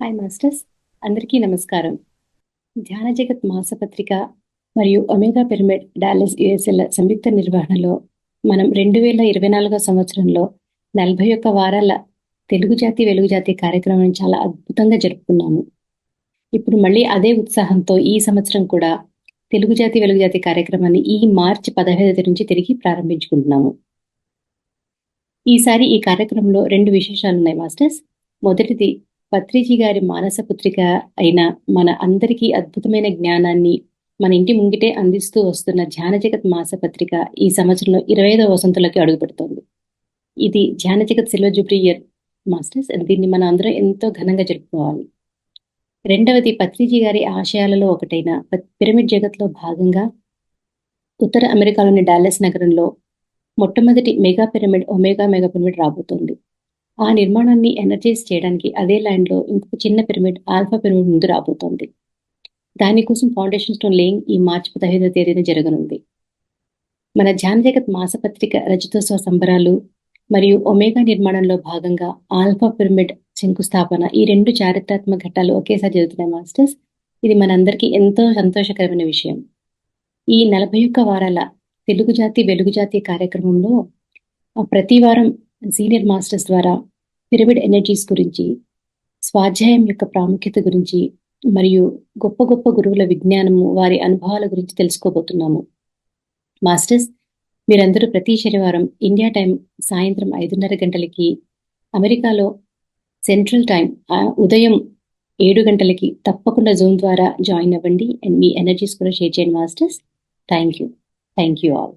Hi masters అందరికీ నమస్కారం. ధ్యాన జగత్ మాసపత్రిక మరియు ఒమేగా పిరమిడ్ డాలస్ యుఎస్ఎల్ సంయుక్త నిర్వహణలో మనం రెండు వేల ఇరవై నాలుగో సంవత్సరంలో నలభై ఒక్క వారాల తెలుగు జాతి వెలుగు జాతి కార్యక్రమం చాలా అద్భుతంగా జరుపుకున్నాము. ఇప్పుడు మళ్ళీ అదే ఉత్సాహంతో ఈ సంవత్సరం కూడా తెలుగు జాతి వెలుగు జాతి కార్యక్రమాన్ని ఈ మార్చి పదహైదు నుంచి తిరిగి ప్రారంభించుకుంటున్నాము. ఈసారి ఈ కార్యక్రమంలో రెండు విశేషాలు ఉన్నాయి మాస్టర్స్. మొదటిది పత్రిజీ గారి మానస పుత్రిక అయిన మన అందరికీ అద్భుతమైన జ్ఞానాన్ని మన ఇంటి ముంగిటే అందిస్తూ వస్తున్న ధ్యాన జగత్ మాసపత్రిక ఈ సంవత్సరంలో ఇరవై ఐదవ వసంతులకి అడుగుపెడుతోంది. ఇది ధ్యాన జగత్ సిల్వర్ జూబ్లీ ఇయర్ మాస్టర్స్ దీన్ని మనం అందరం ఎంతో ఘనంగా జరుపుకోవాలి. రెండవది పత్రిజీ గారి ఆశయాలలో ఒకటైన పిరమిడ్ జగత్లో భాగంగా ఉత్తర అమెరికాలోని డాలస్ నగరంలో మొట్టమొదటి mega pyramid omega mega pyramid రాబోతోంది. ఆ నిర్మాణాన్ని ఎనర్జైజ్ చేయడానికి అదే ల్యాండ్లో ఇంకొక చిన్న పిరమిడ్ ఆల్ఫా పిరమిడ్ ముందు రాబోతోంది. దానికోసం ఫౌండేషన్ స్టోన్ లేయింగ్ ఈ మార్చి పదహైదవ తేదీన జరగనుంది. మన ధ్యాన జగత్ మాసపత్రిక రజతోత్సవ సంబరాలు మరియు ఒమేగా నిర్మాణంలో భాగంగా ఆల్ఫా పిరమిడ్ శంకుస్థాపన ఈ రెండు చారిత్రాత్మక ఘట్టాలు ఒకేసారి జరుగుతున్నాయి మాస్టర్స్. ఇది మనందరికీ ఎంతో సంతోషకరమైన విషయం. ఈ నలభై ఒక్క వారాల తెలుగు జాతి వెలుగు జాతి కార్యక్రమంలో ప్రతి వారం సీనియర్ మాస్టర్స్ ద్వారా పిరమిడ్ ఎనర్జీస్ గురించి స్వాధ్యాయం యొక్క ప్రాముఖ్యత గురించి మరియు గొప్ప గొప్ప గురువుల విజ్ఞానము వారి అనుభవాల గురించి తెలుసుకోబోతున్నాము. మాస్టర్స్ మీరందరూ ప్రతి శనివారం ఇండియా టైం సాయంత్రం ఐదున్నర గంటలకి అమెరికాలో సెంట్రల్ టైం ఉదయం ఏడు గంటలకి తప్పకుండా జూమ్ ద్వారా జాయిన్ అవ్వండి. అండ్ మీ ఎనర్జీస్ కూడా షేర్ చేయండి masters. Thank you. Thank you all.